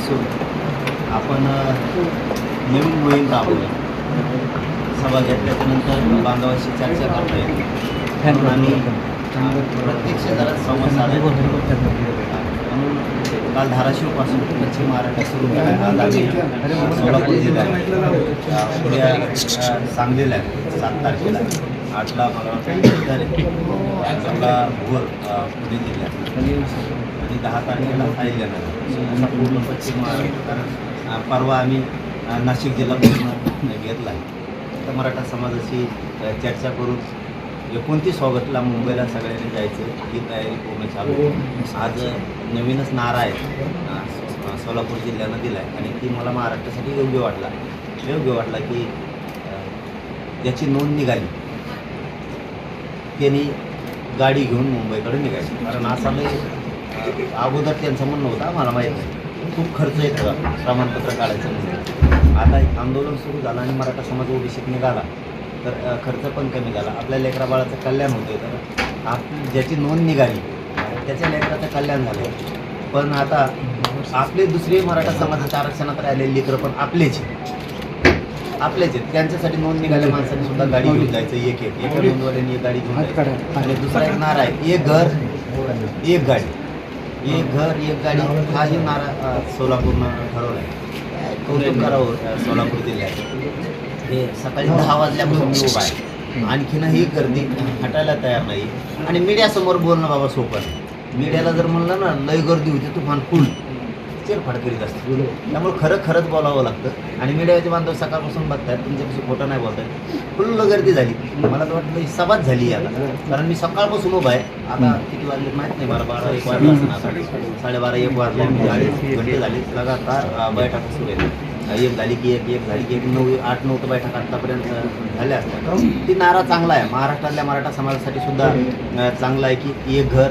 पासून आपण नवीन मोहीम राबवली. सभा घेतल्याच्यानंतर बांधवाशी चर्चा करता येईल म्हणून आम्ही अ, प्रत्यक्ष जरा संवाद साधायचा म्हणून काल धाराशिवपासून पश्चिम महाराष्ट्र सुरू केला. आज आम्ही सोलापूर जिल्ह्यात उद्या सांगलीला आहे, सात तारखेला. आठला मला वाटतं. तर नऊला भोर पुणे जिल्ह्यात. आणि दहा तारखेला अहिल्यानगर असा पूर्ण पश्चिम महाराष्ट्र कारण परवा आम्ही नाशिक जिल्हा पूर्ण घेतला आहे. तर मराठा समाजाशी चर्चा करून एकोणतीस ऑगस्टला मुंबईला सगळ्यांनी जायचं ही तयारी पूर्ण चालू. आज नवीनच नारा आहे सोलापूर जिल्ह्यानं दिला आहे आणि ती मला महाराष्ट्रासाठी योग्य वाटला. योग्य वाटला की ज्याची नोंद निघाली त्यांनी गाडी घेऊन मुंबईकडे निघायची कारण असं अगोदर त्यांचं म्हणणं होतं आम्हाला माहीत नाही. खूप खर्च येतो प्रमाणपत्र काढायचं म्हणजे आता एक आंदोलन सुरू झालं आणि मराठा समाज ओबीसीत निघाला. तर खर्च पण कमी झाला. आपल्या लेकरा बाळाचं कल्याण होते तर आप ज्याची नोंद निघाली त्याच्या लेकराचं कल्याण झालं पण आता आपले दुसरे मराठा समाजाच्या आरक्षणात राहिलेले लेकरं पण आपलेच आपलेच आहेत. त्यांच्यासाठी नोंद निघाल्या माणसाने सुद्धा गाडी घेऊन जायचं. एक एक एका नोंदवाल्याने एक गाडी घेऊन आणि दुसरा एक नारा आहे. एक घर एक गाडी. एक घर एक गाडी हाही नारा सोलापूरनं ठरवला आहे कौतुक करावं सोलापूर जिल्ह्यात. हे सकाळी दहा वाजल्यापासून मी उभा आहे. आणखीनही गर्दी हटायला तयार नाही. आणि मीडियासमोर बोलणं बाबा सोपं आहे मीडियाला जर म्हणलं ना लय गर्दी होती तुफान फुल. चिरफाड करीत असते त्यामुळे खरं खरंच बोलावं लागतं. आणि मीडियाचे बांधव सकाळपासून बघतायत तुमच्यापासून खोटं नाही बोलतायत. फुल्ल गर्दी झाली. मला तर वाटतं ही सभाच झाली याला आता. कारण मी सकाळपासून उभा आहे. आता किती वाजले माहीत नाही मला बारा एक वाजला साडेबारा एक वाजले म्हणजे घंटे झाले. लगातार बैठक बैठका सुरू आहे एक झाली की एक एक झाली की एक नऊ आठ नऊ तर बैठक आतापर्यंत झाल्या असतात. ती नारा चांगला आहे. महाराष्ट्रातल्या मराठा समाजासाठी सुद्धा चांगला आहे की एक घर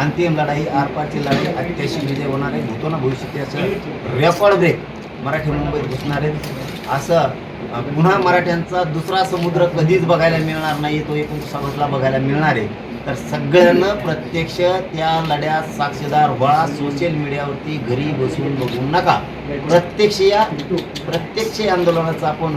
अंतिम लढाई आरपारची लढाई अत्याशी विजय होणार आहे. होतो ना भविष्यात असं रेकॉर्ड ब्रेक मराठी मुंबईत घुसणार आहेत. असं पुन्हा मराठ्यांचा दुसरा समुद्र कधीच बघायला मिळणार नाही तो एकोणीस ऑगस्टला बघायला मिळणार आहे. तर सगळ्यांना प्रत्यक्ष त्या लढ्यात साक्षीदार व्हा. सोशल मीडियावरती घरी बसून बघू नका. प्रत्यक्ष या प्रत्यक्ष आंदोलनाचा आपण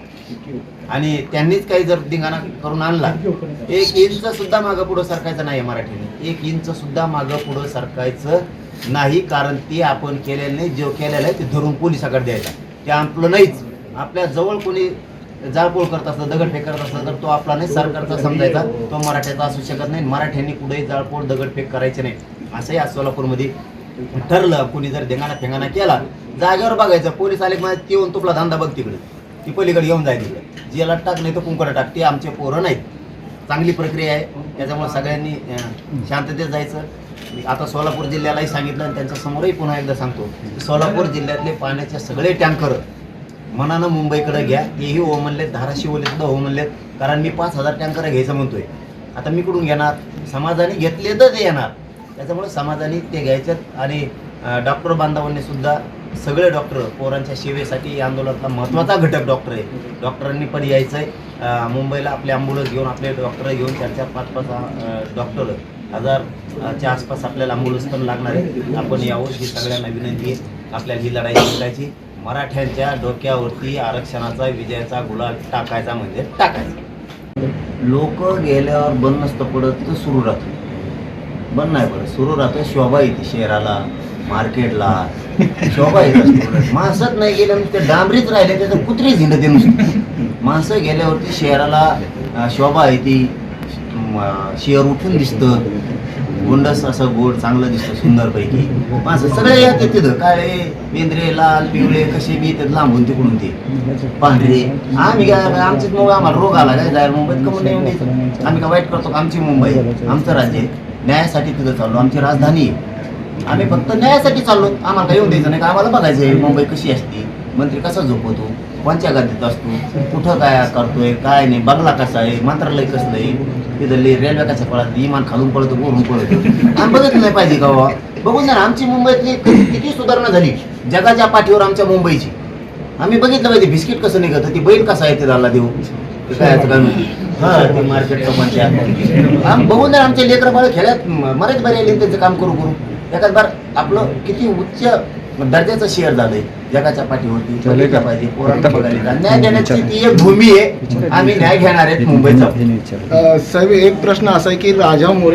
आणि त्यांनीच काही जर धिंगाणा करून आणला एक इंच सुद्धा मागं पुढं सरकायचं नाही मराठीने. एक इंच सुद्धा मागं पुढं सरकायचं नाही कारण ते आपण केलेलं नाही जो केलेलं आहे ते धरून पोलिसाकडे द्यायचा ते आपलं नाहीच. आपल्या जवळ कोणी जाळपोळ करत असलं दगडफेक करत असलं तर तो आपला नाही सरकारचा समजायचा. तो मराठ्याचा असू शकत नाही. मराठ्यांनी कुठेही जाळपोळ दगडफेक करायचे नाही. असंही आज सोलापूरमध्ये ठरलं. कोणी जर धिंगाणा फेंगाणा केला जागेवर बघायचं. पोलीस आले की माझ्या ती येऊन तुपला धंदा बघ तिकडे. ती पलीकडे येऊन जायची तिकडे जेला टाक नाही तर कुंकडं टाक. ते आमचे पोरं नाहीत. चांगली प्रक्रिया आहे. त्याच्यामुळे सगळ्यांनी शांततेत जायचं. आता सोलापूर जिल्ह्यालाही सांगितलं आणि त्यांच्या समोरही पुन्हा एकदा सांगतो सोलापूर जिल्ह्यातले पाण्याचे सगळे टँकर मनानं मुंबईकडे घ्या. तेही हो म्हणलेत धाराशिवले सुद्धा हो म्हणलेत कारण मी पाच हजार टँकर घ्यायचं म्हणतोय. आता मी कुठून घेणार? समाजाने घेतले तर ते येणार. त्याच्यामुळे समाजाने ते घ्यायच्यात आणि डॉक्टर बांधवांनी सुद्धा सगळे डॉक्टर पोरांच्या सेवेसाठी या आंदोलनातला महत्त्वाचा घटक डॉक्टर आहे. डॉक्टरांनी पण यायचं आहे मुंबईला आपले ॲम्ब्युलन्स घेऊन आपले डॉक्टर घेऊन चार चार पाच पाच डॉक्टर हजारच्या आसपास आपल्याला ॲम्ब्युलन्स पण लागणार आहे. आपण यावर ही सगळ्यांना विनंती आहे आपल्याला ही लढाई जिंकायची. मराठ्यांच्या डोक्यावरती आरक्षणाचा विजयाचा गुलाल टाकायचा म्हणजे टाकायचा. लोक गेल्यावर बंद नसतं पडत तर सुरू राहतं. बंद नाही पडत. सुरू राहतं शोभा येते शहराला. मार्केटला. शोभा येत असते माणसंच नाही गेले ते डांबरीच राहिले त्याचं कुत्रीच हिंडते नुसतं. माणसं गेल्यावरती शहराला शोभा येते शेअर उठून दिसतं. गोंडस असं गोड चांगलं दिसतं सुंदरपैकी. माणसं सगळे येतात तिथं काळे मेंद्रे लाल पिवळे कसे बी ते लांबून तिकडून ते. पांढरे. आम्ही काय आमचीच मुळे आम्हाला रोग आला काय जाहीर मुंबईत कमून नाही आम्ही काय वाईट करतो का? आमची मुंबई आमचं राज्य आहे. न्यायासाठी तिथं चाललो. आमची राजधानी आहे. आम्ही फक्त न्यायासाठी चाललो. आम्हाला काय येऊन द्यायचं नाही का? आम्हाला बघायचं आहे मुंबई कशी असते? मंत्री कसा झोपवतो कोणत्या गादीत असतो? कुठं काय करतोय? काय नाही? बंगला कसा आहे? मंत्रालय कसलं आहे? तिथं ले- रेल्वे कशा पळत? इमान खालून पळतो वरून पळतो? आम्ही बघितलं नाही पाहिजे गावा बघून ना, आमची मुंबईतली किती सुधारणा झाली. जगाच्या पाठीवर आमच्या मुंबईची. आम्ही बघितलं पाहिजे बिस्किट कसं निघत ती बैल कसा आहे ते झाला देऊ. काय हा ते मार्केट आम बघून आमचे लेकरं बाळ खेळ्यात मराठी बरे त्यांचं काम करू करू. एखाद बार आपलं किती उच्च दर्जाचं शेअर झालंय जगाच्या पाठीवरती बघितलं पाहिजे पोरांना बघायला. का? न्याय देण्याची ती एक भूमी आहे. आम्ही न्याय घेणार आहेत मुंबईचा. साहेब एक प्रश्न असा आहे की राजा मोरे